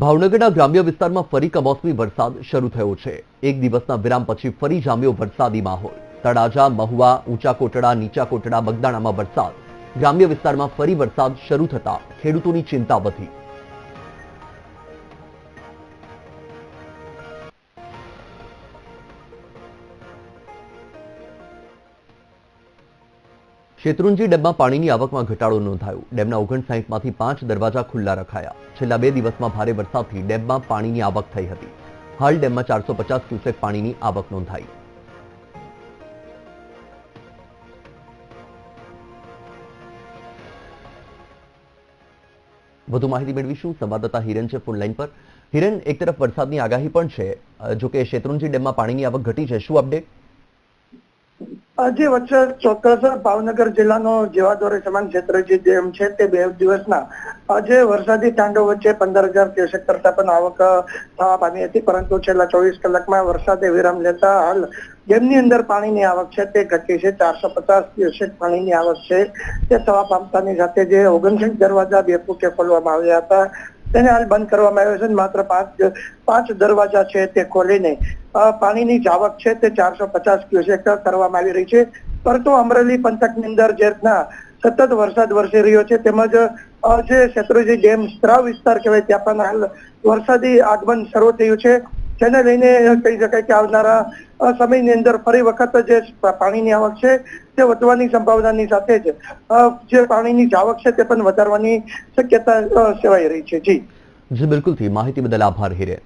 ભાવનગરના ગ્રામ્ય વિસ્તારમાં ફરી કમોસમી વરસાદ શરૂ થયો છે. એક દિવસના વિરામ પછી ફરી જામ્યો વરસાદી માહોલ. તળાજા, મહુવા, ઊંચા કોટડા, નીચા કોટડા બગદાણામાં વરસાદ. ગ્રામ્ય વિસ્તારમાં ફરી વરસાદ શરૂ થતા ખેડૂતોની ચિંતા વધી. શેત્રુંજી ડેમમાં પાણીની આવકમાં ઘટાડો નોંધાયો. ડેમના ઓગણસાઠમાંથી પાંચ દરવાજા ખુલ્લા રખાયા. છેલ્લા બે દિવસમાં ભારે વરસાદથી ડેમમાં પાણીની આવક થઈ હતી. હાલ ડેમમાં ચારસો ક્યુસેક પાણીની આવક નોંધાઈ. વધુ માહિતી મેળવીશું. સંવાદદાતા હિરેન છે ફોન લાઈન પર. હિરેન, એક તરફ વરસાદની આગાહી પણ છે. જો કે શેત્રુંજી ડેમમાં પાણીની આવક ઘટી છે. શું અપડેટ આજે વચ્ચે ચોક્કસ ભાવનગર જિલ્લાનો જીવાદોરી સમાન ક્ષેત્રજી ડેમ છે તે બે દિવસના આજે વરસાદી તાંડવ વચ્ચે પંદર હજાર ક્યુસેક કરતા પણ આવક થવા પામી હતી. પરંતુ છેલ્લા ચોવીસ કલાકમાં વરસાદે વિરામ લેતા હાલ ડેમની અંદર પાણીની આવક છે તે ઘટી છે. ચારસો પચાસ ક્યુસેક પાણીની આવક છે તે થવા પામતાની સાથે જે ઓગણસાઠ દરવાજા બે ફૂટે ખોલવામાં આવ્યા હતા. તેને હાલ બંધ કરવામાં આવ્યો છે માત્ર પાંચ પાંચ દરવાજા છે તે ખોલીને પાણીની જાવક છે તે ચારસો પચાસ ક્યુસેક કરવામાં આવી રહી છે. પરંતુ અમરેલી પંથકની અંદર જે સતત વરસાદ વરસી રહ્યો છે, તેમજ જે શેત્રુંજી ડેમ સ્ત્રાવ વિસ્તાર કહેવાય ત્યાં પણ હાલ વરસાદી આગમન શરૂ થયું છે. જેને લઈને કહી શકાય કે આવનારા સમયની અંદર ફરી વખત જે પાણીની આવક છે તે વધવાની સંભાવનાની સાથે જ જે પાણીની જાવક છે તે પણ વધારવાની શક્યતા સેવાઈ રહી છે. જી. જી બિલકુલથી માહિતી બદલ આભાર, હિરેન.